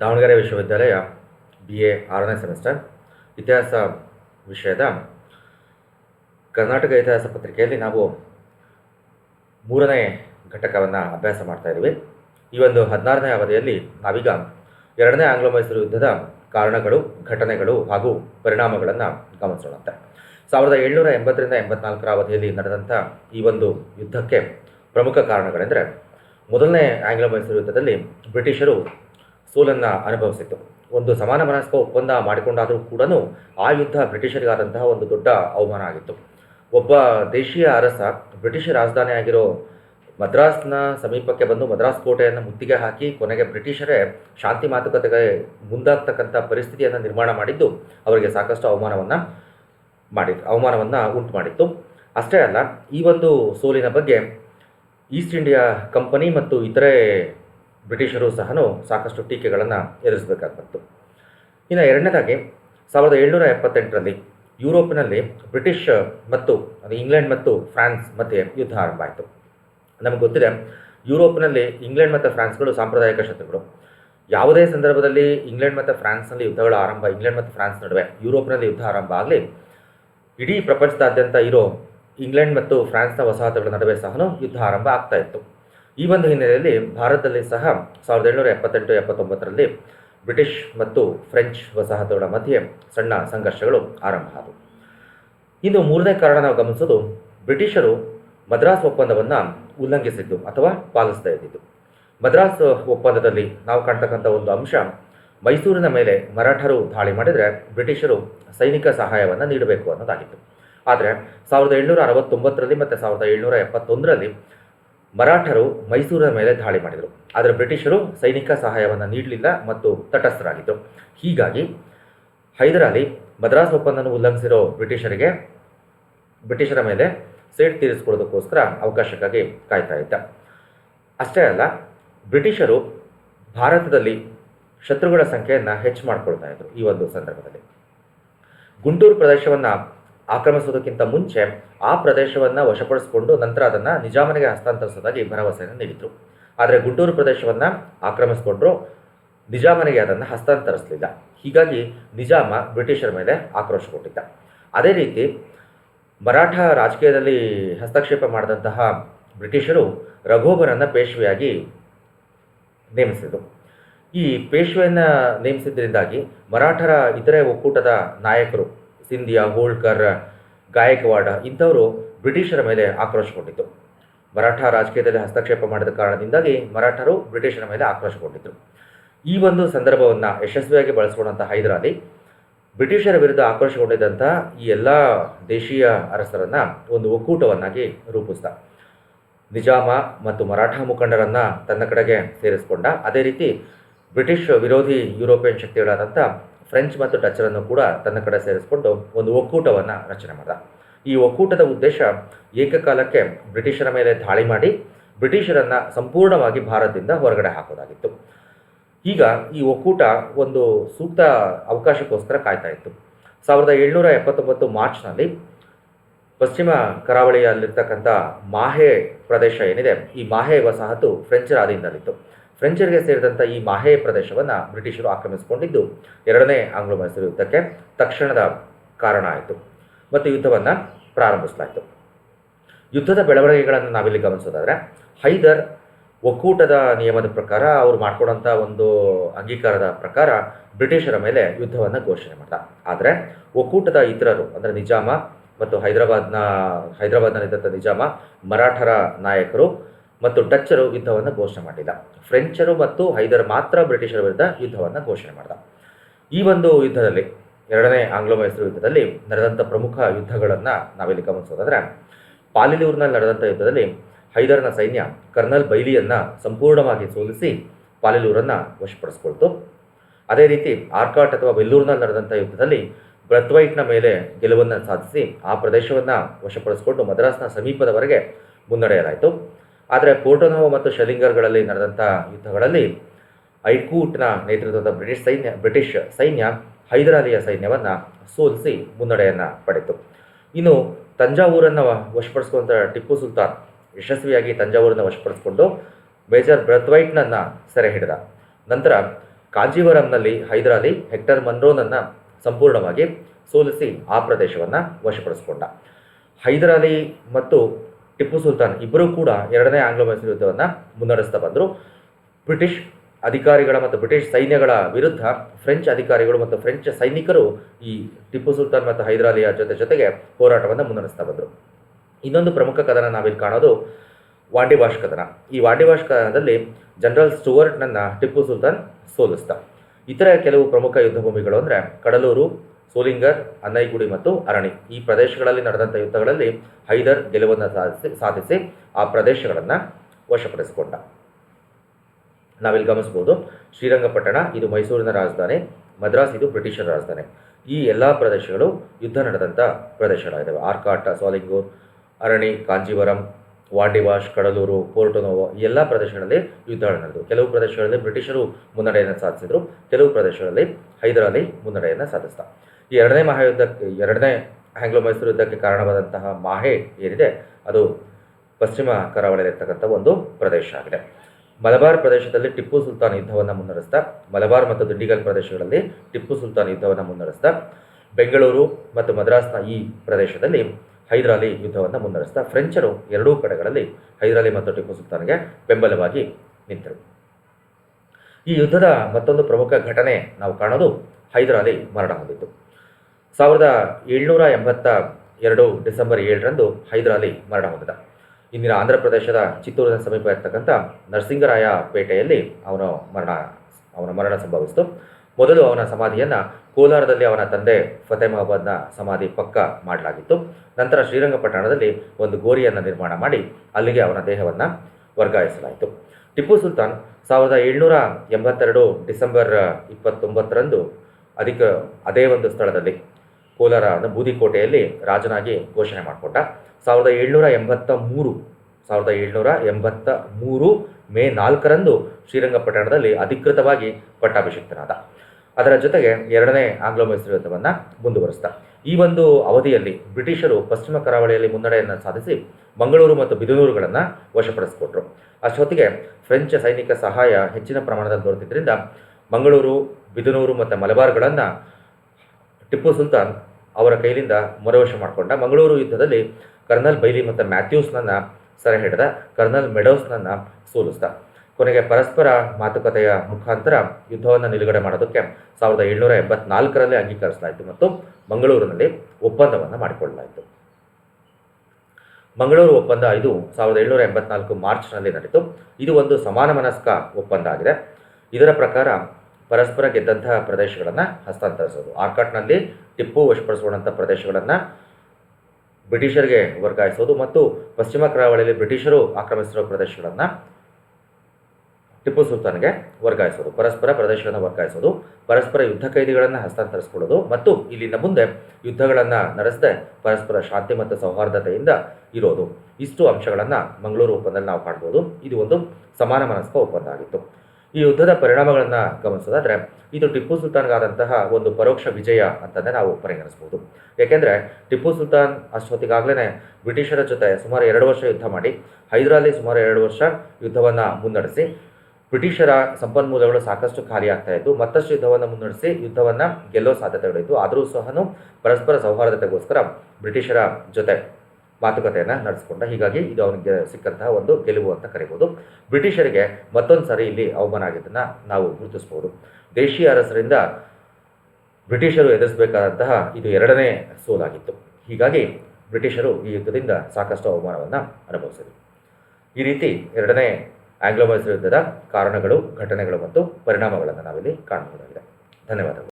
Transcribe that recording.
ದಾವಣಗೆರೆ ವಿಶ್ವವಿದ್ಯಾಲಯ B A ಆರನೇ semester ಇತಿಹಾಸ ವಿಷಯದ ಕರ್ನಾಟಕ ಇತಿಹಾಸ ಪತ್ರಿಕೆಯಲ್ಲಿ ನಾವು ಮೂರನೇ ಘಟಕವನ್ನು ಅಭ್ಯಾಸ ಮಾಡ್ತಾ ಇದ್ದೀವಿ. ಈ ಒಂದು ಹದಿನಾರನೇ ಅವಧಿಯಲ್ಲಿ ನಾವೀಗ ಎರಡನೇ ಆಂಗ್ಲ ಮೈಸೂರು ಯುದ್ಧದ ಕಾರಣಗಳು, ಘಟನೆಗಳು ಹಾಗೂ ಪರಿಣಾಮಗಳನ್ನು ಗಮನಿಸೋಣಂತೆ. ಸಾವಿರದ ಏಳ್ನೂರ ಎಂಬತ್ತರಿಂದ ಎಂಬತ್ನಾಲ್ಕರ ಅವಧಿಯಲ್ಲಿ ನಡೆದಂಥ ಈ ಒಂದು ಯುದ್ಧಕ್ಕೆ ಪ್ರಮುಖ ಕಾರಣಗಳೆಂದರೆ, ಮೊದಲನೇ ಆಂಗ್ಲೋ ಮೈಸೂರು ಯುದ್ಧದಲ್ಲಿ ಬ್ರಿಟಿಷರು ಸೋಲನ್ನು ಅನುಭವಿಸಿತ್ತು. ಒಂದು ಸಮಾನ ಮನಸ್ಕ ಒಪ್ಪಂದ ಮಾಡಿಕೊಂಡಾದರೂ ಕೂಡ ಆ ಯುದ್ಧ ಬ್ರಿಟಿಷರಿಗಾದಂತಹ ಒಂದು ದೊಡ್ಡ ಅವಮಾನ ಆಗಿತ್ತು. ಒಬ್ಬ ದೇಶೀಯ ಅರಸ, ಬ್ರಿಟಿಷ್ ರಾಜಧಾನಿಯಾಗಿರೋ ಮದ್ರಾಸ್ನ ಸಮೀಪಕ್ಕೆ ಬಂದು ಮದ್ರಾಸ್ ಕೋಟೆಯನ್ನು ಮುತ್ತಿಗೆ ಹಾಕಿ ಕೊನೆಗೆ ಬ್ರಿಟಿಷರೇ ಶಾಂತಿ ಮಾತುಕತೆಗೆ ಮುಂದಾಗ್ತಕ್ಕಂಥ ಪರಿಸ್ಥಿತಿಯನ್ನು ನಿರ್ಮಾಣ ಮಾಡಿದ್ದು, ಅವರಿಗೆ ಸಾಕಷ್ಟು ಅವಮಾನವನ್ನು ಮಾಡಿತ್ತು ಅವಮಾನವನ್ನು ಉಂಟು ಮಾಡಿತ್ತು ಅಷ್ಟೇ ಅಲ್ಲ, ಈ ಒಂದು ಸೋಲಿನ ಬಗ್ಗೆ ಈಸ್ಟ್ ಇಂಡಿಯಾ ಕಂಪನಿ ಮತ್ತು ಇತರೆ ಬ್ರಿಟಿಷರು ಸಹ ಸಾಕಷ್ಟು ಟೀಕೆಗಳನ್ನು ಎದುರಿಸಬೇಕಾಗಿ ಬಂತು ಇನ್ನು ಎರಡನೇದಾಗಿ, ಸಾವಿರದ ಏಳ್ನೂರ ಎಪ್ಪತ್ತೆಂಟರಲ್ಲಿ ಯುರೋಪಿನಲ್ಲಿ ಬ್ರಿಟಿಷ್ ಮತ್ತು ಇಂಗ್ಲೆಂಡ್ ಮತ್ತು ಫ್ರಾನ್ಸ್ ಮಧ್ಯೆ ಯುದ್ಧ ಆರಂಭ ಆಯಿತು ನಮಗೆ ಗೊತ್ತಿದೆ, ಯುರೋಪ್ನಲ್ಲಿ ಇಂಗ್ಲೆಂಡ್ ಮತ್ತು ಫ್ರಾನ್ಸ್ಗಳು ಸಾಂಪ್ರದಾಯಿಕ ಶತ್ರುಗಳು. ಯಾವುದೇ ಸಂದರ್ಭದಲ್ಲಿ ಇಂಗ್ಲೆಂಡ್ ಮತ್ತು ಫ್ರಾನ್ಸ್ನಲ್ಲಿ ಯುದ್ಧಗಳ ಆರಂಭ, ಇಂಗ್ಲೆಂಡ್ ಮತ್ತು ಫ್ರಾನ್ಸ್ ನಡುವೆ ಯುರೋಪ್ನಲ್ಲಿ ಯುದ್ಧ ಆರಂಭ ಆಗಲಿ, ಇಡೀ ಪ್ರಪಂಚದಾದ್ಯಂತ ಇರೋ ಇಂಗ್ಲೆಂಡ್ ಮತ್ತು ಫ್ರಾನ್ಸ್ನ ವಸಾಹತುಗಳ ನಡುವೆ ಸಹ ಯುದ್ಧ ಆರಂಭ ಆಗ್ತಾ ಇತ್ತು. ಈ ಒಂದು ಹಿನ್ನೆಲೆಯಲ್ಲಿ ಭಾರತದಲ್ಲಿ ಸಹ ಸಾವಿರದ ಏಳ್ನೂರ ಎಪ್ಪತ್ತೆಂಟು ಎಪ್ಪತ್ತೊಂಬತ್ತರಲ್ಲಿ ಬ್ರಿಟಿಷ್ ಮತ್ತು ಫ್ರೆಂಚ್ ವಸಾಹತುಗಳ ಮಧ್ಯೆ ಸಣ್ಣ ಸಂಘರ್ಷಗಳು ಆರಂಭ ಆದವು. ಇನ್ನು ಮೂರನೇ ಕಾರಣ ನಾವು ಗಮನಿಸೋದು, ಬ್ರಿಟಿಷರು ಮದ್ರಾಸ್ ಒಪ್ಪಂದವನ್ನು ಉಲ್ಲಂಘಿಸಿದ್ದು ಅಥವಾ ಪಾಲಿಸ್ತಾ ಇದ್ದಿದ್ದು ಮದ್ರಾಸ್ ಒಪ್ಪಂದದಲ್ಲಿ ನಾವು ಕಾಣ್ತಕ್ಕಂಥ ಒಂದು ಅಂಶ, ಮೈಸೂರಿನ ಮೇಲೆ ಮರಾಠರು ದಾಳಿ ಮಾಡಿದರೆ ಬ್ರಿಟಿಷರು ಸೈನಿಕ ಸಹಾಯವನ್ನು ನೀಡಬೇಕು ಅನ್ನೋದಾಗಿತ್ತು. ಆದರೆ ಸಾವಿರದ ಏಳ್ನೂರ ಅರವತ್ತೊಂಬತ್ತರಲ್ಲಿ ಮತ್ತು ಸಾವಿರದ ಏಳ್ನೂರ ಎಪ್ಪತ್ತೊಂದರಲ್ಲಿ ಮರಾಠರು ಮೈಸೂರಿನ ಮೇಲೆ ದಾಳಿ ಮಾಡಿದರು. ಆದರೆ ಬ್ರಿಟಿಷರು ಸೈನಿಕ ಸಹಾಯವನ್ನು ನೀಡಲಿಲ್ಲ ಮತ್ತು ತಟಸ್ಥರಾಗಿದ್ದರು ಹೀಗಾಗಿ ಹೈದರಾಲಿ ಮದ್ರಾಸ್ ಒಪ್ಪಂದವನ್ನು ಉಲ್ಲಂಘಿಸಿರೋ ಬ್ರಿಟಿಷರಿಗೆ ಬ್ರಿಟಿಷರ ಮೇಲೆ ಸೇಟ್ ತೀರಿಸಿಕೊಳ್ಳೋದಕ್ಕೋಸ್ಕರ ಅವಕಾಶಕ್ಕಾಗಿ ಕಾಯ್ತಾ ಇದ್ದ. ಅಷ್ಟೇ ಅಲ್ಲ, ಬ್ರಿಟಿಷರು ಭಾರತದಲ್ಲಿ ಶತ್ರುಗಳ ಸಂಖ್ಯೆಯನ್ನು ಹೆಚ್ಚು ಮಾಡ್ಕೊಳ್ತಾ ಇದ್ರು ಈ ಒಂದು ಸಂದರ್ಭದಲ್ಲಿ. ಗುಂಟೂರು ಪ್ರದೇಶವನ್ನು ಆಕ್ರಮಿಸೋದಕ್ಕಿಂತ ಮುಂಚೆ ಆ ಪ್ರದೇಶವನ್ನು ವಶಪಡಿಸಿಕೊಂಡು ನಂತರ ಅದನ್ನು ನಿಜಾಮನಿಗೆ ಹಸ್ತಾಂತರಿಸೋದಾಗಿ ಭರವಸೆಯನ್ನು ನೀಡಿದರು. ಆದರೆ ಗುಂಟೂರು ಪ್ರದೇಶವನ್ನು ಆಕ್ರಮಿಸಿಕೊಂಡ್ರು, ನಿಜಾಮನಿಗೆ ಅದನ್ನು ಹಸ್ತಾಂತರಿಸಲಿಲ್ಲ. ಹೀಗಾಗಿ ನಿಜಾಮ ಬ್ರಿಟಿಷರ ಮೇಲೆ ಆಕ್ರೋಶಗೊಂಡಿದ್ದ ಅದೇ ರೀತಿ ಮರಾಠ ರಾಜಕೀಯದಲ್ಲಿ ಹಸ್ತಕ್ಷೇಪ ಮಾಡಿದಂತಹ ಬ್ರಿಟಿಷರು ರಘೋಬರನ್ನು ಪೇಶ್ವೆಯಾಗಿ ನೇಮಿಸಿದರು. ಈ ಪೇಶ್ವೆಯನ್ನು ನೇಮಿಸಿದ್ರಿಂದಾಗಿ ಮರಾಠರ ಇತರೆ ಒಕ್ಕೂಟದ ನಾಯಕರು ಸಿಂಧಿಯಾ ಹೋಳ್ಕರ್, ಗಾಯಕವಾಡ ಇಂಥವರು ಬ್ರಿಟಿಷರ ಮೇಲೆ ಆಕ್ರೋಶಗೊಂಡಿತ್ತು. ಮರಾಠ ರಾಜಕೀಯದಲ್ಲಿ ಹಸ್ತಕ್ಷೇಪ ಮಾಡಿದ ಕಾರಣದಿಂದಾಗಿ ಮರಾಠರು ಬ್ರಿಟಿಷರ ಮೇಲೆ ಆಕ್ರೋಶಗೊಂಡಿದ್ದರು ಈ ಒಂದು ಸಂದರ್ಭವನ್ನು ಯಶಸ್ವಿಯಾಗಿ ಬಳಸಿಕೊಂಡಂಥ ಹೈದರಾಲಿ, ಬ್ರಿಟಿಷರ ವಿರುದ್ಧ ಆಕ್ರೋಶಗೊಂಡಿದ್ದಂಥ ಈ ಎಲ್ಲ ದೇಶೀಯ ಅರಸರನ್ನು ಒಂದು ಒಕ್ಕೂಟವನ್ನಾಗಿ ರೂಪಿಸ್ತ ನಿಜಾಮ ಮತ್ತು ಮರಾಠ ಮುಖಂಡರನ್ನು ತನ್ನ ಕಡೆಗೆ ಸೇರಿಸಿಕೊಂಡ. ಅದೇ ರೀತಿ ಬ್ರಿಟಿಷ್ ವಿರೋಧಿ ಯುರೋಪಿಯನ್ ಶಕ್ತಿಗಳಾದಂಥ ಫ್ರೆಂಚ್ ಮತ್ತು ಡಚ್ಚರನ್ನು ಕೂಡ ತನ್ನ ಕಡೆ ಸೇರಿಸಿಕೊಂಡು ಒಂದು ಒಕ್ಕೂಟವನ್ನು ರಚನೆ ಮಾಡಿದ. ಈ ಒಕ್ಕೂಟದ ಉದ್ದೇಶ ಏಕಕಾಲಕ್ಕೆ ಬ್ರಿಟಿಷರ ಮೇಲೆ ದಾಳಿ ಮಾಡಿ ಬ್ರಿಟಿಷರನ್ನು ಸಂಪೂರ್ಣವಾಗಿ ಭಾರತದಿಂದ ಹೊರಗಡೆ ಹಾಕೋದಾಗಿತ್ತು. ಈಗ ಈ ಒಕ್ಕೂಟ ಒಂದು ಸೂಕ್ತ ಅವಕಾಶಕ್ಕೋಸ್ಕರ ಕಾಯ್ತಾ ಇತ್ತು. ಸಾವಿರದ ಏಳ್ನೂರ ಎಪ್ಪತ್ತೊಂಬತ್ತು ಮಾರ್ಚ್ನಲ್ಲಿ ಪಶ್ಚಿಮ ಕರಾವಳಿಯಲ್ಲಿರ್ತಕ್ಕಂಥ ಮಾಹೆ ಪ್ರದೇಶ ಏನಿದೆ, ಈ ಮಾಹೆ ವಸಾಹತು ಫ್ರೆಂಚರ ಅಧೀನದಲ್ಲಿತ್ತು ಫ್ರೆಂಚರಿಗೆ ಸೇರಿದಂಥ ಈ ಮಾಹೆ ಪ್ರದೇಶವನ್ನು ಬ್ರಿಟಿಷರು ಆಕ್ರಮಿಸಿಕೊಂಡಿದ್ದು ಎರಡನೇ ಆಂಗ್ಲೋ ಮೈಸೂರು ಯುದ್ಧಕ್ಕೆ ತಕ್ಷಣದ ಕಾರಣ ಆಯಿತು. ಮತ್ತು ಯುದ್ಧವನ್ನು ಪ್ರಾರಂಭಿಸಲಾಯಿತು. ಯುದ್ಧದ ಬೆಳವಣಿಗೆಗಳನ್ನು ನಾವಿಲ್ಲಿ ಗಮನಿಸೋದಾದರೆ ಹೈದರ್ ಒಕ್ಕೂಟದ ನಿಯಮದ ಪ್ರಕಾರ ಅವರು ಮಾಡ್ಕೊಡೋಂಥ ಒಂದು ಅಂಗೀಕಾರದ ಪ್ರಕಾರ ಬ್ರಿಟಿಷರ ಮೇಲೆ ಯುದ್ಧವನ್ನು ಘೋಷಣೆ ಮಾಡ್ದ. ಆದರೆ ಒಕ್ಕೂಟದ ಇತರರು ಅಂದರೆ ನಿಜಾಮ ಮತ್ತು ಹೈದರಾಬಾದ್ನ ಹೈದರಾಬಾದ್ನಲ್ಲಿದ್ದಂಥ ನಿಜಾಮ ಮರಾಠರ ನಾಯಕರು ಮತ್ತು ಡಚ್ಚರು ಯುದ್ಧವನ್ನು ಘೋಷಣೆ ಮಾಡಿದ. ಫ್ರೆಂಚರು ಮತ್ತು ಹೈದರ್ ಮಾತ್ರ ಬ್ರಿಟಿಷರ ವಿರುದ್ಧ ಯುದ್ಧವನ್ನು ಘೋಷಣೆ ಮಾಡಿದ. ಈ ಒಂದು ಯುದ್ಧದಲ್ಲಿ, ಎರಡನೇ ಆಂಗ್ಲೋ ಮೈಸೂರು ಯುದ್ಧದಲ್ಲಿ ನಡೆದಂಥ ಪ್ರಮುಖ ಯುದ್ಧಗಳನ್ನು ನಾವಿಲ್ಲಿ ಗಮನಿಸೋದಾದರೆ, ಪಾಲಿಲೂರಿನಲ್ಲಿ ನಡೆದಂಥ ಯುದ್ಧದಲ್ಲಿ ಹೈದರ್ನ ಸೈನ್ಯ ಕರ್ನಲ್ ಬೈಲಿಯನ್ನು ಸಂಪೂರ್ಣವಾಗಿ ಸೋಲಿಸಿ ಪಾಲಿಲೂರನ್ನು ವಶಪಡಿಸ್ಕೊಳ್ತು. ಅದೇ ರೀತಿ ಆರ್ಕಾಟ್ ಅಥವಾ ಬೆಲ್ಲೂರಿನಲ್ಲಿ ನಡೆದಂಥ ಯುದ್ಧದಲ್ಲಿ ಬ್ರತ್ವೈಟ್ನ ಮೇಲೆ ಗೆಲುವನ್ನು ಸಾಧಿಸಿ ಆ ಪ್ರದೇಶವನ್ನು ವಶಪಡಿಸಿಕೊಂಡು ಮದ್ರಾಸ್ನ ಸಮೀಪದವರೆಗೆ ಮುನ್ನಡೆಯಲಾಯಿತು. ಆದರೆ ಪೋರ್ಟೋನೋ ಮತ್ತು ಶಲಿಂಗರ್ಗಳಲ್ಲಿ ನಡೆದಂಥ ಯುದ್ಧಗಳಲ್ಲಿ ಐಕೂಟ್ನ ನೇತೃತ್ವದ ಬ್ರಿಟಿಷ್ ಸೈನ್ಯ ಬ್ರಿಟಿಷ್ ಸೈನ್ಯ ಹೈದರಾಲಿಯ ಸೈನ್ಯವನ್ನು ಸೋಲಿಸಿ ಮುನ್ನಡೆಯನ್ನು ಪಡೆಯಿತು. ಇನ್ನು ತಂಜಾವೂರನ್ನು ವಶಪಡಿಸುವಂಥ ಟಿಪ್ಪು ಸುಲ್ತಾನ್ ಯಶಸ್ವಿಯಾಗಿ ತಂಜಾವೂರನ್ನು ವಶಪಡಿಸಿಕೊಂಡು ಮೇಜರ್ ಬ್ರತ್ವೈಟ್ನನ್ನು ಸೆರೆ ಹಿಡಿದ. ನಂತರ ಕಾಂಜೀವರಂನಲ್ಲಿ ಹೈದರಾಲಿ ಹೆಕ್ಟರ್ ಮನ್ರೋನನ್ನು ಸಂಪೂರ್ಣವಾಗಿ ಸೋಲಿಸಿ ಆ ಪ್ರದೇಶವನ್ನು ವಶಪಡಿಸಿಕೊಂಡ. ಹೈದರಾಲಿ ಮತ್ತು ಟಿಪ್ಪು ಸುಲ್ತಾನ್ ಇಬ್ಬರೂ ಕೂಡ ಎರಡನೇ ಆಂಗ್ಲೋ ಮೈಸೂರು ಯುದ್ಧವನ್ನು ಮುನ್ನಡೆಸ್ತಾ ಬಂದರು. ಬ್ರಿಟಿಷ್ ಅಧಿಕಾರಿಗಳ ಮತ್ತು ಬ್ರಿಟಿಷ್ ಸೈನ್ಯಗಳ ವಿರುದ್ಧ ಫ್ರೆಂಚ್ ಅಧಿಕಾರಿಗಳು ಮತ್ತು ಫ್ರೆಂಚ್ ಸೈನಿಕರು ಈ ಟಿಪ್ಪು ಸುಲ್ತಾನ್ ಮತ್ತು ಹೈದರಾಲಿಯ ಜೊತೆ ಜೊತೆಗೆ ಹೋರಾಟವನ್ನು ಮುನ್ನಡೆಸ್ತಾ ಬಂದರು. ಇನ್ನೊಂದು ಪ್ರಮುಖ ಕದನ ನಾವಿಲ್ಲಿ ಕಾಣೋದು ವಾಂಡಿಭಾಷ್ ಕದನ. ಈ ವಾಂಡಿಭಾಷ್ ಕದನದಲ್ಲಿ ಜನರಲ್ ಸ್ಟುವರ್ಟ್ನನ್ನು ಟಿಪ್ಪು ಸುಲ್ತಾನ್ ಸೋಲಿಸ್ತಾ. ಇತರ ಕೆಲವು ಪ್ರಮುಖ ಯುದ್ಧ ಭೂಮಿಗಳು ಅಂದರೆ ಕಡಲೂರು ಸೋಲಿಂಗರ್ ಅನ್ನೈಗುಡಿ ಮತ್ತು ಅರಣಿ. ಈ ಪ್ರದೇಶಗಳಲ್ಲಿ ನಡೆದಂಥ ಯುದ್ಧಗಳಲ್ಲಿ ಹೈದರ್ ಗೆಲುವನ್ನು ಸಾಧಿಸಿ ಸಾಧಿಸಿ ಆ ಪ್ರದೇಶಗಳನ್ನು ವಶಪಡಿಸಿಕೊಂಡ. ನಾವಿಲ್ಲಿ ಗಮನಿಸ್ಬೋದು ಶ್ರೀರಂಗಪಟ್ಟಣ, ಇದು ಮೈಸೂರಿನ ರಾಜಧಾನಿ, ಮದ್ರಾಸ್, ಇದು ಬ್ರಿಟಿಷರ ರಾಜಧಾನಿ. ಈ ಎಲ್ಲ ಪ್ರದೇಶಗಳು ಯುದ್ಧ ನಡೆದಂಥ ಪ್ರದೇಶಗಳಾಗಿದ್ದಾವೆ ಆರ್ಕಾಟ ಸೋಲಿಂಗೂರ್ ಅರಣಿ ಕಾಂಜೀವರಂ ವಾಂಡಿವಾಶ್, ಕಡಲೂರು ಪೋರ್ಟೋನೋವೋ ಈ ಎಲ್ಲ ಪ್ರದೇಶಗಳಲ್ಲಿ ಯುದ್ಧಗಳು ನಡೆದವು. ಕೆಲವು ಪ್ರದೇಶಗಳಲ್ಲಿ ಬ್ರಿಟಿಷರು ಮುನ್ನಡೆಯನ್ನು ಸಾಧಿಸಿದರು, ಕೆಲವು ಪ್ರದೇಶಗಳಲ್ಲಿ ಹೈದರಾಲಿ ಮುನ್ನಡೆಯನ್ನು ಸಾಧಿಸಿದ. ಈ ಎರಡನೇ ಮಹಾಯುದ್ಧಕ್ಕೆ ಎರಡನೇ ಆಂಗ್ಲೋ ಮೈಸೂರು ಯುದ್ಧಕ್ಕೆ ಕಾರಣವಾದಂತಹ ಮಾಹೆ ಏನಿದೆ, ಅದು ಪಶ್ಚಿಮ ಕರಾವಳಿಯಲ್ಲಿರ್ತಕ್ಕಂಥ ಒಂದು ಪ್ರದೇಶ ಆಗಿದೆ. ಮಲಬಾರ್ ಪ್ರದೇಶದಲ್ಲಿ ಟಿಪ್ಪು ಸುಲ್ತಾನ್ ಯುದ್ಧವನ್ನು ಮುನ್ನಡೆಸ್ತಾ, ಮಲಬಾರ್ ಮತ್ತು ದಿಂಡಿಗಲ್ ಪ್ರದೇಶಗಳಲ್ಲಿ ಟಿಪ್ಪು ಸುಲ್ತಾನ್ ಯುದ್ಧವನ್ನು ಮುನ್ನಡೆಸ್ತಾ, ಬೆಂಗಳೂರು ಮತ್ತು ಮದ್ರಾಸ್ನ ಈ ಪ್ರದೇಶದಲ್ಲಿ ಹೈದರಾಲಿ ಯುದ್ಧವನ್ನು ಮುನ್ನಡೆಸ್ತಾ, ಫ್ರೆಂಚರು ಎರಡೂ ಕಡೆಗಳಲ್ಲಿ ಹೈದರಾಲಿ ಮತ್ತು ಟಿಪ್ಪು ಸುಲ್ತಾನ್ಗೆ ಬೆಂಬಲವಾಗಿ ನಿಂತರು. ಈ ಯುದ್ಧದ ಮತ್ತೊಂದು ಪ್ರಮುಖ ಘಟನೆ ನಾವು ಕಾಣೋದು ಹೈದರಾಲಿ ಮರಣ ಹೊಂದಿತ್ತು ಸಾವಿರದ ಏಳ್ನೂರ ಎಂಬತ್ತ ಎರಡು ಡಿಸೆಂಬರ್ ಏಳರಂದು ಹೈದರಾಲಿ ಮರಣ ಹೊಂದಿದ. ಇಂದಿನ ಆಂಧ್ರ ಪ್ರದೇಶದ ಚಿತ್ತೂರಿನ ಸಮೀಪ ಇರ್ತಕ್ಕಂಥ ನರಸಿಂಗರಾಯ ಪೇಟೆಯಲ್ಲಿ ಅವನ ಮರಣ ಅವನ ಮರಣ ಸಂಭವಿಸಿತು. ಮೊದಲು ಅವನ ಸಮಾಧಿಯನ್ನು ಕೋಲಾರದಲ್ಲಿ ಅವನ ತಂದೆ ಫತೇ ಮಹಬಾದ್ನ ಸಮಾಧಿ ಪಕ್ಕ ಮಾಡಲಾಗಿತ್ತು. ನಂತರ ಶ್ರೀರಂಗಪಟ್ಟಣದಲ್ಲಿ ಒಂದು ಗೋರಿಯನ್ನು ನಿರ್ಮಾಣ ಮಾಡಿ ಅಲ್ಲಿಗೆ ಅವನ ದೇಹವನ್ನು ವರ್ಗಾಯಿಸಲಾಯಿತು. ಟಿಪ್ಪು ಸುಲ್ತಾನ್ ಸಾವಿರದ ಏಳ್ನೂರ ಎಂಬತ್ತೆರಡು ಡಿಸೆಂಬರ್ ಇಪ್ಪತ್ತೊಂಬತ್ತರಂದು ಅಧಿಕ, ಅದೇ ಒಂದು ಸ್ಥಳದಲ್ಲಿ ಕೋಲಾರ ಅಂದ್ರೆ ಬೂದಿಕೋಟೆಯಲ್ಲಿ ರಾಜನಾಗಿ ಘೋಷಣೆ ಮಾಡಿಕೊಟ್ಟ. ಸಾವಿರದ ಏಳ್ನೂರ ಎಂಬತ್ತ ಮೂರು, ಸಾವಿರದ ಏಳ್ನೂರ ಎಂಬತ್ತ ಮೂರು ಮೇ ನಾಲ್ಕರಂದು ಶ್ರೀರಂಗಪಟ್ಟಣದಲ್ಲಿ ಅಧಿಕೃತವಾಗಿ ಪಟ್ಟಾಭಿಷಿಕ್ತನಾದ. ಅದರ ಜೊತೆಗೆ ಎರಡನೇ ಆಂಗ್ಲೋ ಮೈಸೂರು ಯುದ್ಧವನ್ನು ಮುಂದುವರಿಸಿದ. ಈ ಒಂದು ಅವಧಿಯಲ್ಲಿ ಬ್ರಿಟಿಷರು ಪಶ್ಚಿಮ ಕರಾವಳಿಯಲ್ಲಿ ಮುನ್ನಡೆಯನ್ನು ಸಾಧಿಸಿ ಮಂಗಳೂರು ಮತ್ತು ಬಿದನೂರುಗಳನ್ನು ವಶಪಡಿಸಿಕೊಟ್ರು. ಅಷ್ಟೊತ್ತಿಗೆ ಫ್ರೆಂಚ್ ಸೈನಿಕ ಸಹಾಯ ಹೆಚ್ಚಿನ ಪ್ರಮಾಣದಲ್ಲಿ ದೊರೆತಿದ್ದರಿಂದ ಮಂಗಳೂರು, ಬಿದನೂರು ಮತ್ತು ಮಲಬಾರ್ಗಳನ್ನು ಟಿಪ್ಪು ಸುಲ್ತಾನ್ ಅವರ ಕೈಲಿಂದ ಮೊರವಶ ಮಾಡಿಕೊಂಡ ಮಂಗಳೂರು ಯುದ್ಧದಲ್ಲಿ ಕರ್ನಲ್ ಬೈಲಿ ಮತ್ತು ಮ್ಯಾಥ್ಯೂಸ್ನನ್ನು ಸೆರೆ ಹಿಡಿದ ಕರ್ನಲ್ ಮೆಡೋಸ್ನನ್ನ ಸೋಲಿಸಿದ. ಕೊನೆಗೆ ಪರಸ್ಪರ ಮಾತುಕತೆಯ ಮುಖಾಂತರ ಯುದ್ಧವನ್ನು ನಿಲುಗಡೆ ಮಾಡೋದಕ್ಕೆ ಸಾವಿರದ ಏಳ್ನೂರ ಎಂಬತ್ನಾಲ್ಕರಲ್ಲಿ ಅಂಗೀಕರಿಸಲಾಯಿತು ಮತ್ತು ಮಂಗಳೂರಿನಲ್ಲಿ ಒಪ್ಪಂದವನ್ನು ಮಾಡಿಕೊಳ್ಳಲಾಯಿತು. ಮಂಗಳೂರು ಒಪ್ಪಂದ ಇದು ಸಾವಿರದ ಏಳ್ನೂರ ಎಂಬತ್ನಾಲ್ಕು ಮಾರ್ಚ್ನಲ್ಲಿ ನಡೆಯಿತು. ಇದು ಒಂದು ಸಮಾನ ಮನಸ್ಕ ಒಪ್ಪಂದ ಆಗಿದೆ. ಇದರ ಪ್ರಕಾರ ಪರಸ್ಪರ ಗೆದ್ದಂತಹ ಪ್ರದೇಶಗಳನ್ನು ಹಸ್ತಾಂತರಿಸೋದು. ಆರ್ಕಾಟ್ನಲ್ಲಿ ಟಿಪ್ಪು ವಶಪಡಿಸಿಕೊಂಡಂಥ ಪ್ರದೇಶಗಳನ್ನು ಬ್ರಿಟಿಷರಿಗೆ ವರ್ಗಾಯಿಸೋದು ಮತ್ತು ಪಶ್ಚಿಮ ಕರಾವಳಿಯಲ್ಲಿ ಬ್ರಿಟಿಷರು ಆಕ್ರಮಿಸಿರುವ ಪ್ರದೇಶಗಳನ್ನು ಟಿಪ್ಪು ಸುಲ್ತಾನ್ಗೆ ವರ್ಗಾಯಿಸೋದು. ಪರಸ್ಪರ ಪ್ರದೇಶಗಳನ್ನು ವರ್ಗಾಯಿಸೋದು, ಪರಸ್ಪರ ಯುದ್ಧ ಕೈದಿಗಳನ್ನು ಹಸ್ತಾಂತರಿಸಿಕೊಳ್ಳೋದು ಮತ್ತು ಇಲ್ಲಿಂದ ಮುಂದೆ ಯುದ್ಧಗಳನ್ನು ನಡೆಸದೆ ಪರಸ್ಪರ ಶಾಂತಿ ಮತ್ತು ಸೌಹಾರ್ದತೆಯಿಂದ ಇರೋದು. ಇಷ್ಟು ಅಂಶಗಳನ್ನು ಮಂಗಳೂರು ಒಪ್ಪಂದದಲ್ಲಿ ನಾವು ಕಾಣ್ಬೋದು. ಇದು ಒಂದು ಸಮಾನ ಮನಸ್ಕ ಒಪ್ಪಂದ ಆಗಿತ್ತು. ಈ ಯುದ್ಧದ ಪರಿಣಾಮಗಳನ್ನು ಗಮನಿಸೋದಾದರೆ, ಇದು ಟಿಪ್ಪು ಸುಲ್ತಾನ್ಗಾದಂತಹ ಒಂದು ಪರೋಕ್ಷ ವಿಜಯ ಅಂತಲೇ ನಾವು ಪರಿಗಣಿಸ್ಬೋದು. ಏಕೆಂದರೆ ಟಿಪ್ಪು ಸುಲ್ತಾನ್ ಅಷ್ಟೊತ್ತಿಗಾಗಲೇ ಬ್ರಿಟಿಷರ ಜೊತೆ ಸುಮಾರು ಎರಡು ವರ್ಷ ಯುದ್ಧ ಮಾಡಿ, ಹೈದರಾಲಿ ಸುಮಾರು ಎರಡು ವರ್ಷ ಯುದ್ಧವನ್ನು ಮುನ್ನಡೆಸಿ, ಬ್ರಿಟಿಷರ ಸಂಪನ್ಮೂಲಗಳು ಸಾಕಷ್ಟು ಖಾಲಿ ಆಗ್ತಾ ಇದ್ದು, ಮತ್ತಷ್ಟು ಯುದ್ಧವನ್ನು ಮುನ್ನಡೆಸಿ ಯುದ್ಧವನ್ನು ಗೆಲ್ಲೋ ಸಾಧ್ಯತೆಗಳಿತ್ತು ಆದರೂ ಸಹ ಪರಸ್ಪರ ಸೌಹಾರ್ದತೆಗೋಸ್ಕರ ಬ್ರಿಟಿಷರ ಜೊತೆ ಮಾತುಕತೆಯನ್ನು ನಡೆಸ್ಕೊಂಡ. ಹೀಗಾಗಿ ಇದು ಅವನಿಗೆ ಸಿಕ್ಕಂತಹ ಒಂದು ಗೆಲುವು ಅಂತ ಕರಿಬೋದು. ಬ್ರಿಟಿಷರಿಗೆ ಮತ್ತೊಂದು ಸಾರಿ ಇಲ್ಲಿ ಅವಮಾನ ಆಗಿದ್ದನ್ನು ನಾವು ಗುರುತಿಸ್ಬೋದು. ದೇಶೀಯ ಅರಸರಿಂದ ಬ್ರಿಟಿಷರು ಎದುರಿಸಬೇಕಾದಂತಹ ಇದು ಎರಡನೇ ಸೋಲಾಗಿತ್ತು. ಹೀಗಾಗಿ ಬ್ರಿಟಿಷರು ಈ ಯುದ್ಧದಿಂದ ಸಾಕಷ್ಟು ಅವಮಾನವನ್ನು ಅನುಭವಿಸಿದರು. ಈ ರೀತಿ ಎರಡನೇ ಆಂಗ್ಲೋ ಮೈಸೂರು ಯುದ್ಧದ ಕಾರಣಗಳು, ಘಟನೆಗಳು ಮತ್ತು ಪರಿಣಾಮಗಳನ್ನು ನಾವಿಲ್ಲಿ ಕಾಣಬಹುದಾಗಿದೆ. ಧನ್ಯವಾದಗಳು.